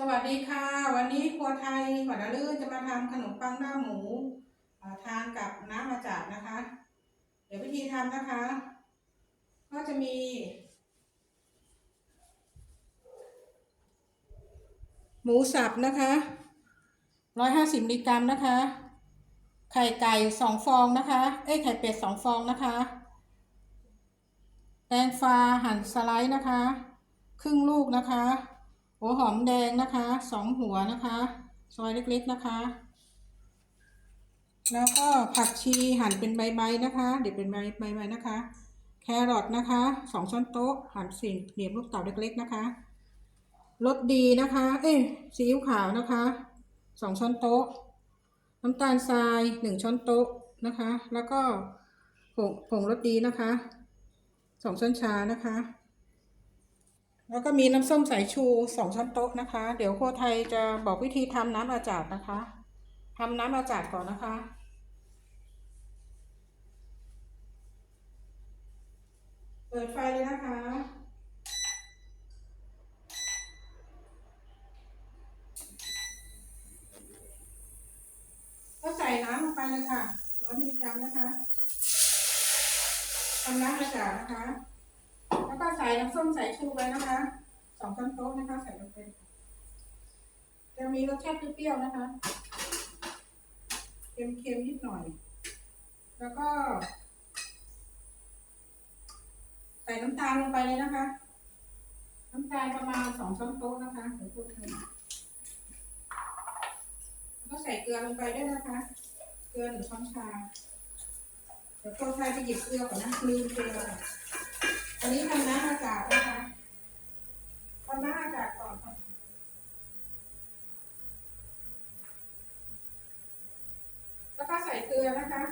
สวัสดีค่ะ วันนี้ครัวไทยหวัดลื่นจะมาทำขนมปังหน้าหมูทานกับน้ำมาจากนะคะ เดี๋ยววิธีทำนะคะ ก็จะมี หมูสับนะคะร้อยห้าสิบมิลลิกรัมนะคะ ไข่ไก่สองฟองนะคะ เอ้ไข่เป็ดสองฟองนะคะแตงฟ้าหั่นสไลด์นะคะ ครึ่งลูกนะคะ หัวหอมแดงนะคะสองหัวนะคะ ซอยเล็กๆนะคะ แล้วก็ผักชีหั่นเป็นใบๆนะคะ เดี๋ยวเป็นใบใบๆนะคะ แครอทนะคะสองช้อนโต๊ะหั่นสี่เหลี่ยมลูกเต๋าเล็ก ๆนะคะรสดีนะคะ เอ้ยซีอิ๊วขาวนะคะสองช้อนโต๊ะ น้ำตาลทรายหนึ่งช้อนโต๊ะนะคะ แล้วก็ผงผงรสดีนะคะสองช้อนชานะคะ แล้วก็มีน้ำส้มสายชูสองช้อนโต๊ะนะคะ เดี๋ยวครัวไทยจะบอกวิธีทำน้ำอาจาดนะคะทำน้ำอาจาดก่อนนะคะ เปิดไฟเลยนะคะก็ใส่น้ำลงไปเลยค่ะร้อยมิลลิกรัมนะคะทำน้ำอาจาดนะคะ น้ำส้มสายชูไปนะคะสองช้อนโต๊ะนะคะใส่ลงไปจะมีรสชาติเปรี้ยวๆนะคะ เค็มๆนิดหน่อย แล้วก็ ใส่น้ำตาลลงไปเลยนะคะ น้ำตาลประมาณสองช้อนโต๊ะนะคะเดี๋ยวพูดให้แล้วก็ใส่เกลือลงไปด้วยนะคะ เกลือหนึ่งช้อนชา เดี๋ยวคนไทยไปหยิบเกลือก่อนนะลืมเกลือนนี้ทำน้ำอากาศนะคะทำน้ำอากาศก่อนค่ะ แล้วก็ใส่เกลือนะคะ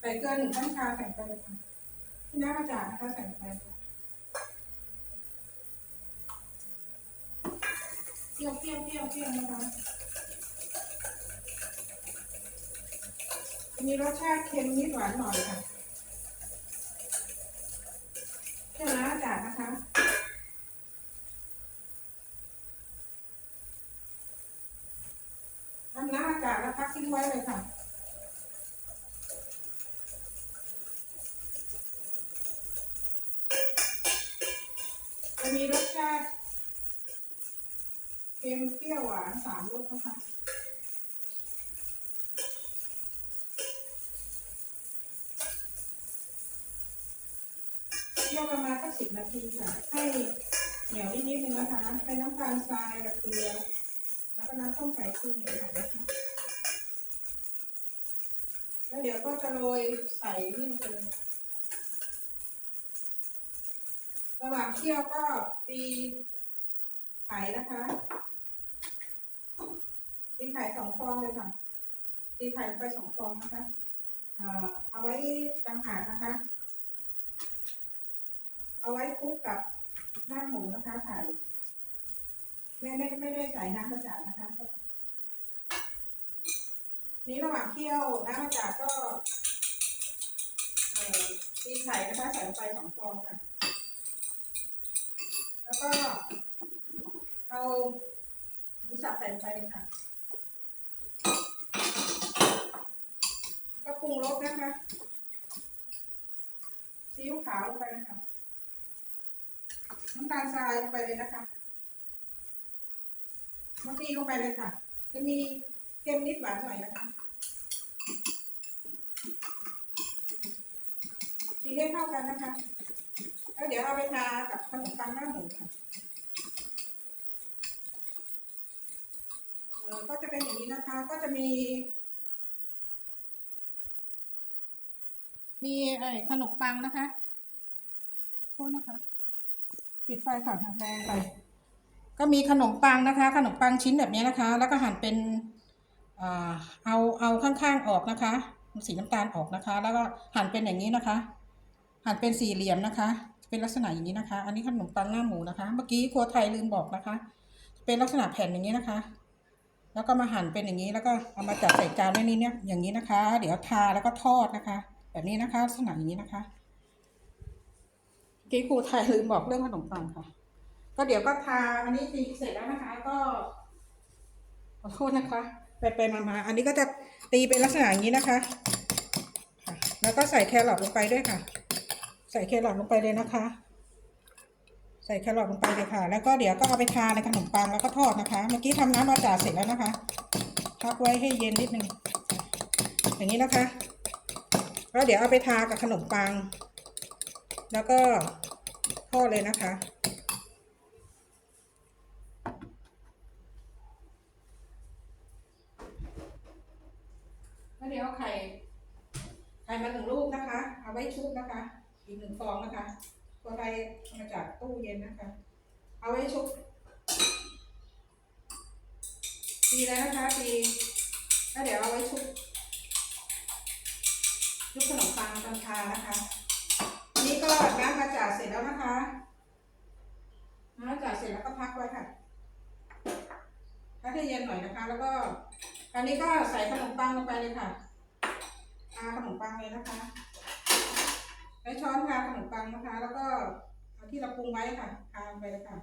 ใส่ เกลือหนึ่งช้อนชาใส่ไปเลยค่ะที่น้ำอากาศนะคะใส่ไปค่ะเปรี้ยวเปรี้ยวเปรี้ยวเปรี้ยวนะคะมีรสชาติเค็มนิดหวานหน่อยค่ะเที่ยวน้ำอากาศนะคะทำน้ำอากาศแล้วพักทิ้งไว้เลยค่ะ คี่ยวประมาณสักสิบนาทีค่ะ ให้เหนียวนิดๆนึงนะคะให้น้ำตาลทรายกับเกลือ แล้วก็น้ำส้มสายชูเหนียวหน่อยนะคะแล้วเดี๋ยวก็จะโรยใส่นี่ลงไปเลยระหว่างเคี่ยวก็ตีไข่นะคะตีไข่สองฟองเลยค่ะตีไข่ไปสองฟองนะคะอ่าเอาไว้ต่างหากนะคะ เอาไว้คลุกกับหน้าหมูนะคะไข่ไม่ไม่ไม่ได้ใส่น้ำกระจาดนะคะ นี้ระหว่างเคี่ยวน้ำกระจาดก็ตีไข่นะคะใส่ลงไปสองฟองค่ะ แล้วก็เอาหมูสับใส่ลงไปเลยค่ะก็ปรุงรสนะคะซีอิ๊วขาวลงไปนะคะ น้ำตาลทรายลงไปเลยนะคะมาตีลงไปเลยค่ะ จะมีเค็มนิดหวานหน่อยนะคะตีให้เข้ากันนะคะ แล้วเดี๋ยวเอาไปทากับขนมปังหน้าหมูค่ะเออก็จะเป็นอย่างนี้นะคะ ก็จะมี มีไอ้ขนมปังนะคะโทษนะคะ ปิดไฟค่ะทางแรงไป ก็มีขนมปังนะคะ ขนมปังชิ้นแบบนี้นะคะ แล้วก็หั่นเป็นเอาเอาข้างๆออกนะคะ สีน้ำตาลออกนะคะ แล้วก็หั่นเป็นอย่างนี้นะคะ หั่นเป็นสี่เหลี่ยมนะคะ เป็นลักษณะอย่างนี้นะคะ อันนี้ขนมปังหน้าหมูนะคะ เมื่อกี้ครัวไทยลืมบอกนะคะ เป็นลักษณะแผ่นอย่างนี้นะคะ แล้วก็มาหั่นเป็นอย่างนี้แล้วก็เอามาจัดใส่จานไว้นี้เนี่ยอย่างนี้นะคะ เดี๋ยวทาแล้วก็ทอดนะคะ แบบนี้นะคะ ลักษณะอย่างนี้นะคะ กี้ครูไทยลืมบอกเรื่องขนมปังค่ะ ก็เดี๋ยวก็ทาอันนี้ตีเสร็จแล้วนะคะ ก็ขอโทษนะคะ ไปไปมามาอันนี้ก็จะตีเป็นลักษณะอย่างนี้นะคะค่ะ แล้วก็ใส่แครอทลงไปด้วยค่ะ ใส่แครอทลงไปเลยนะคะ ใส่แครอทลงไปเลยค่ะ แล้วก็เดี๋ยวก็เอาไปทาในขนมปังแล้วก็ทอดนะคะ เมื่อกี้ทำน้ำมาจ่าเสร็จแล้วนะคะพักไว้ให้เย็นนิดนึงอย่างนี้นะคะแล้วเดี๋ยวเอาไปทากับขนมปัง แล้วก็ทอดเลยนะคะ แล้วเดี๋ยวไข่ ไข่มาหนึ่งลูกนะคะ เอาไว้ชุบนะคะ อีกหนึ่งฟองนะคะ ตัวไทยเอามาจากตู้เย็นนะคะ เอาไว้ชุบตีแล้วนะคะตีแล้วเดี๋ยวเอาไว้ชุบชุบขนมปังตอนทานะคะ ก็น้ำมาจากเสร็จแล้วนะคะน้ำมาจากเสร็จแล้วก็พักไว้ค่ะพักให้เย็นหน่อยนะคะ แล้วก็ อันนี้ก็ใส่ขนมปังลงไปเลยค่ะทาขนมปังเลยนะคะใช้ช้อนทาขนมปังนะคะ แล้วก็เอาที่เราปรุงไว้ค่ะทาลงไปเลยค่ะ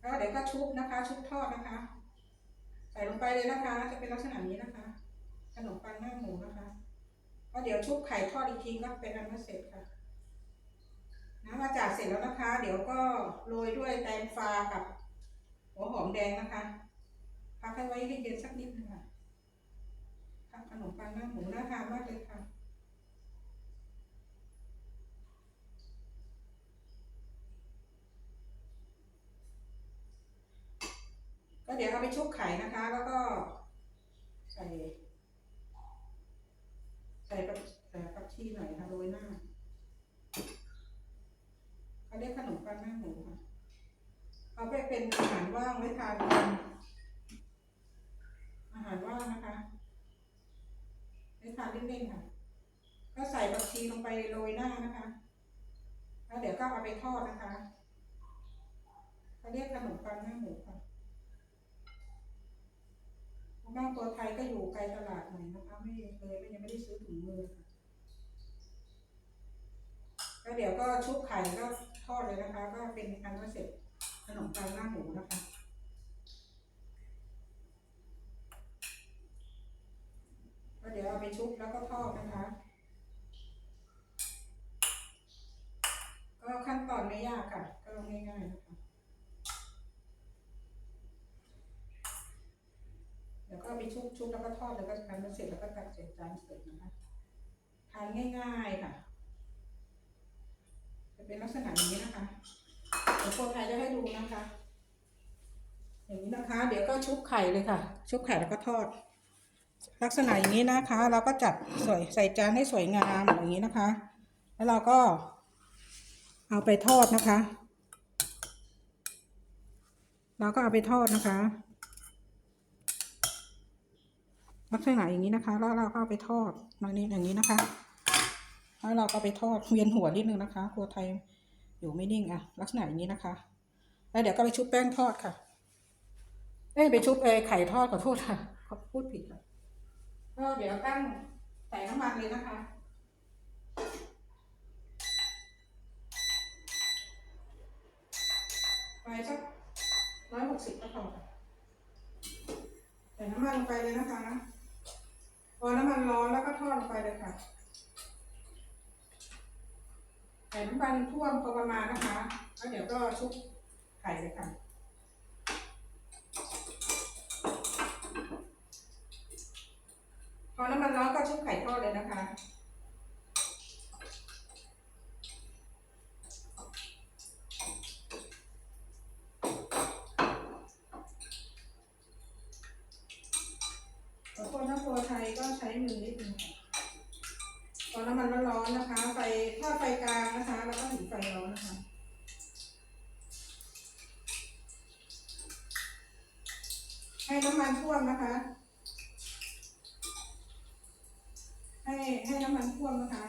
แล้วเดี๋ยวก็ชุบนะคะ ชุบทอดนะคะ ใส่ลงไปเลยนะคะ จะเป็นลักษณะนี้นะคะ ขนมปังหน้าหมูนะคะ ก็เดี๋ยวชุบไข่ทอดอีกทีก็เป็นอันว่าเสร็จค่ะน้ำมาจากเสร็จแล้วนะคะ เดี๋ยวก็โรยด้วยแตงฟ้ากับหัวหอมแดงนะคะพักให้ไว้ให้เย็นสักนิดนึงค่ะทำขนมปังหน้าหมูน่าทานมากเลยค่ะก็เดี๋ยวเอาไปชุบไข่นะคะ แล้วก็ใส่ ใส่ผักเอ่ผักชีหน่อยค่ะโรยหน้าเขาเรียกขนมปังหน้าหมูค่ะ เอาไปเป็นอาหารว่างไว้ทานกันอาหารว่างนะคะไว้ทานเล่นๆค่ะ ก็ใส่ผักชีลงไปโรยหน้านะคะ แล้วเดี๋ยวก็เอาไปทอดนะคะเขาเรียกขนมปังหน้าหมูค่ะ บ้านตัวไทยก็อยู่ไกลตลาดหน่อยนะคะ ไม่เลยไม่ยังไม่ได้ซื้อถุงมือค่ะแล้วเดี๋ยวก็ชุบไข่ก็ทอดเลยนะคะ ก็เป็นอันว่าเสร็จขนมปังหน้าหมูนะคะก็เดี๋ยวเอาไปชุบแล้วก็ทอดนะคะ ก็ขั้นตอนไม่ยากค่ะ ก็ง่ายๆนะคะ เดี๋ยวก็ เอาไปชุบชุบแล้วก็ทอดแล้วก็ทานเสร็จแล้วก็ตักใส่จานเสิร์ฟนะคะ ทานง่าย ๆค่ะ จะเป็นลักษณะอย่างนี้นะคะเดี๋ยวคนไทยจะให้ดูนะคะ อย่างนี้นะคะ เดี๋ยวก็ชุบไข่เลยค่ะ ชุบไข่แล้วก็ทอด ลักษณะอย่างนี้นะคะ เราก็จัดสวยใส่จานให้สวยงามอย่างนี้นะคะ แล้วเราก็เอาไปทอดนะคะ เราก็เอาไปทอดนะคะ ลักษณะอย่างนี้นะคะ แล้วเราก็เอาไปทอดมานี้อย่างนี้นะคะแล้วเราก็ไปทอดเวียนหัวนิดนึงนะคะครัวไทยอยู่ไม่นิ่งอะลักษณะอย่างนี้นะคะ แล้วเดี๋ยวก็ไปชุบแป้งทอดค่ะเอ้ไปชุบเอไข่ทอดขอโทษค่ะขอพูดผิดค่ะก็เดี๋ยวตั้งใส่น้ำมันเลยนะคะไปสักร้อยหกสิบก็พอใส่น้ำมันลงไปเลยนะคะ พอน้ำมันร้อนแล้วก็ทอดลงไปเลยค่ะใส่น้ำมันท่วมพอประมาณนะคะแล้วเดี๋ยวก็ชุบไข่เลยค่ะพอน้ำมันร้อนก็ชุบไข่ทอดเลยนะคะ น้ำมันร้อนๆนะคะ ไฟทอดไฟกลางนะคะ แล้วก็ถึงไฟร้อนนะคะให้น้ำมันท่วมนะคะ ให้ให้น้ำมันท่วมนะคะ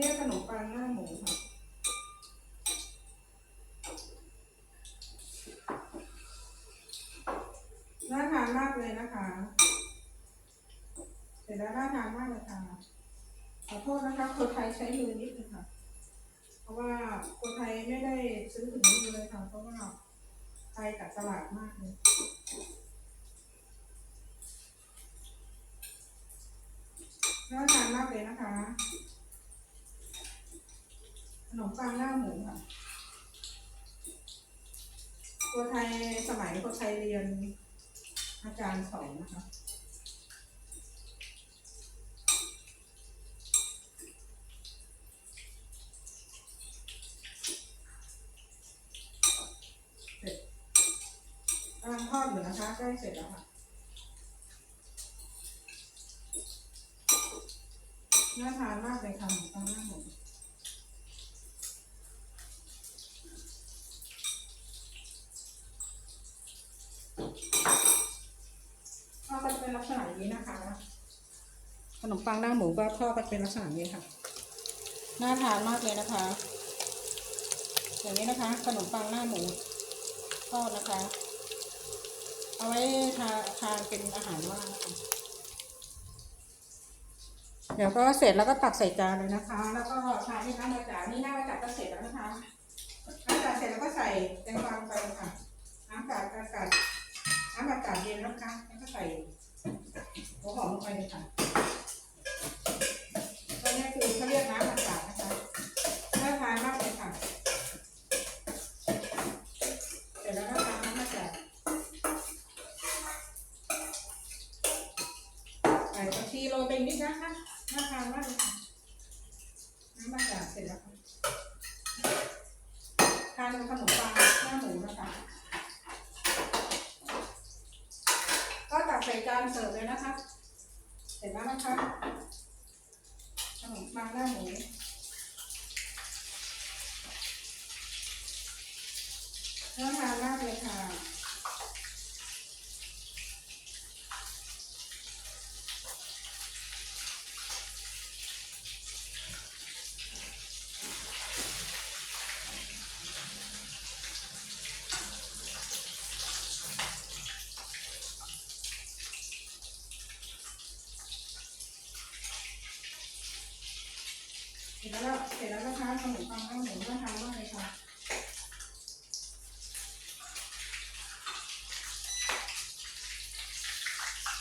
เรียขนมปังหน้าหมูค่ะน่าทานมากเลยนะคะเสร็จแล้วน่าทานมากเลยค่ะ ขอโทษนะคะคนไทยใช้มือนิดนึงค่ะ เพราะว่าคนไทยไม่ได้ซื้อถึงมือเลยค่ะ เพราะว่าไทยตัดตลาดมากเลยน่าทานมากเลยนะคะ นมปังหน้าหมูค่ะ ตัวไทยสมัยคนไทยเรียนอาจารย์สอนนะคะเสร็จกำลังทอดอยู่นะคะใกล้เสร็จแล้วค่ะน่าทานมากเลยค่ะขนมปังหน้าหมู ขนมปังหน้าหมูก็ทอดก็เป็นลักษณะนี้ค่ะ น่าทานมากเลยนะคะ อย่างนี้นะคะ ขนมปังหน้าหมูทอดนะคะ เอาไว้ทาทานเป็นอาหารว่างนะคะเดี๋ยวก็เสร็จแล้วก็ตักใส่จานเลยนะคะ แล้วก็ทานที่น้ำมาจานี่น้ำมาจากก็เสร็จแล้วนะคะน้ำจากเสร็จแล้วก็ใส่แตงกวางไปค่ะน้ำกาดอากาศน้ำอากาศเย็นแล้วนะคะแล้วก็ใส่หัวหอมลงไปเลยค่ะ ตัวนี้คือเขาเรียกน้ำอากาศนะคะน่าทานมากเลยค่ะเสร็จแล้วก็ทานน้ำมากากใส่ผักชีโรยไปนิดนะคะน่าทานมากเลยค่ะ น้ำมาจากเสร็จแล้วค่ะทานกับขนมปังหน้าหมูนะคะ ก็ตักใส่จานเสิร์ฟเลยนะคะ เสร็จแล้วนะคะขนมปังหน้าหมูน่าทานมากเลยค่ะ เสร็จแล้วเสร็จแล้วนะคะขนมปังหน้าหมูน่าทานมากเลยค่ะ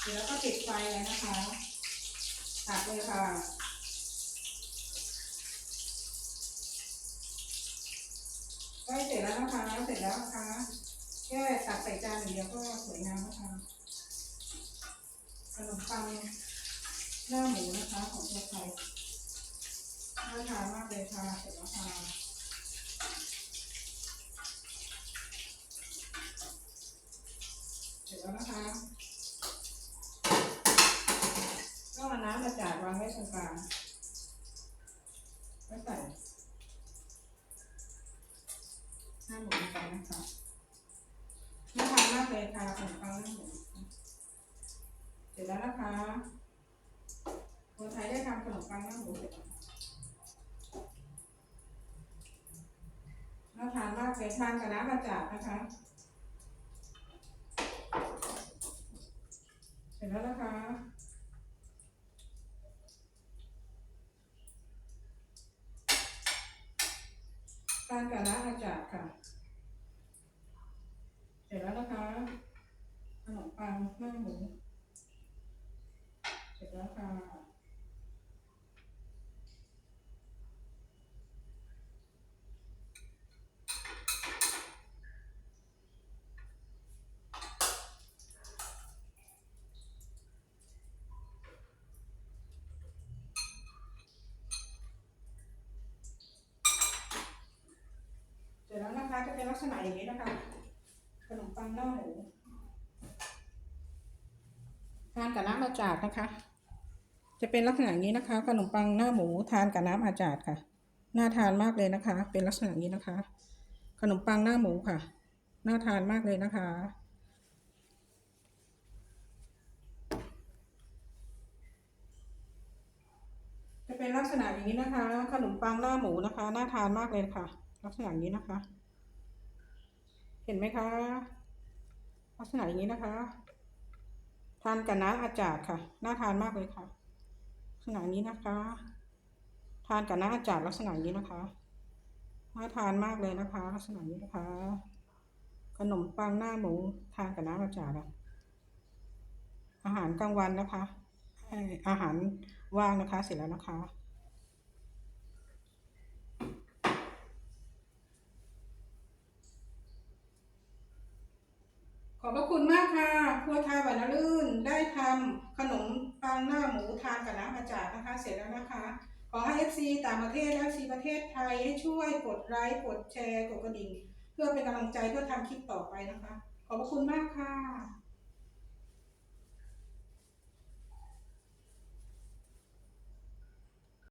เดี๋ยวก็ปิดไฟเลย นะคะตักเลยค่ะใกล้เสร็จแล้วนะคะเสร็จแล้วนะคะแค่ตักใส่จานอย่างเดียวก็สวยงามนะคะขนมปังหน้าหมูนะคะของตัวไทยน่าทานมากเลยค่ะเสร็จแล้วค่ะเสร็จแล้วนะคะ ก็เอาน้ำมาจากวางไว้ตรงกลางไว้ใส่หน้าหมูลงไปนะคะน่าทานมากเลยค่ะขนมปังหน้าหมูเสร็จแล้วนะคะคนไทยได้ทำขนมปังหน้าหมูเสร็จแล้วน่า ทานมากเลยทานกับน้ำมาจากนะคะ เสร็จแล้วนะคะทานกับน้ำอาจารย์ค่ะ เสร็จแล้วนะคะขนมปังหน้าหมู เสร็จแล้วค่ะ เสร็จแล้วนะคะจะเป็น ลักษณะอย่างนี้นะคะ ขนมปังหน้าหมูทานกับน้ำอาจาดนะคะ จะเป็นลักษณะนี้นะคะ ขนมปังหน้าหมูทานกับน้ำอาจาดค่ะ น่าทานมากเลยนะคะ เป็นลักษณะนี้นะคะ ขนมปังหน้าหมูค่ะ น่าทานมากเลยนะคะจะเป็นลักษณะอย่างนี้นะคะ ขนมปังหน้าหมูนะคะ น่าทานมากเลยค่ะ ลักษณะนี้นะคะ เห็นไหมคะ ลักษณะอย่างนี้นะคะ ทานกับน้ำอาจารย์ค่ะ น่าทานมากเลยค่ะ ลักษณะนี้นะคะ ทานกับน้าอาจารย์ลักษณะนี้นะคะ น่าทานมากเลยนะคะ ลักษณะนี้นะคะ ขนมปังหน้าหมูทานกับน้ำอาจารย์อาหารกลางวันนะคะ อาหารว่างนะคะ เสร็จแล้วนะคะ ข อบพระคุณมากค่ะ ครัวไทยหวานลื่นได้ทำขนมปังหน้าหมูทานกับน้ำอาจารย์นะคะ เสร็จแล้วนะคะ ขอให้ FC ต่างประเทศและ FC ประเทศไทยให้ช่วยกดไลค์กดแชร์กดกระดิ่ง เพื่อเป็นกำลังใจเพื่อทำคลิปต่อไปนะคะ ขอบพระคุณมากค่ะ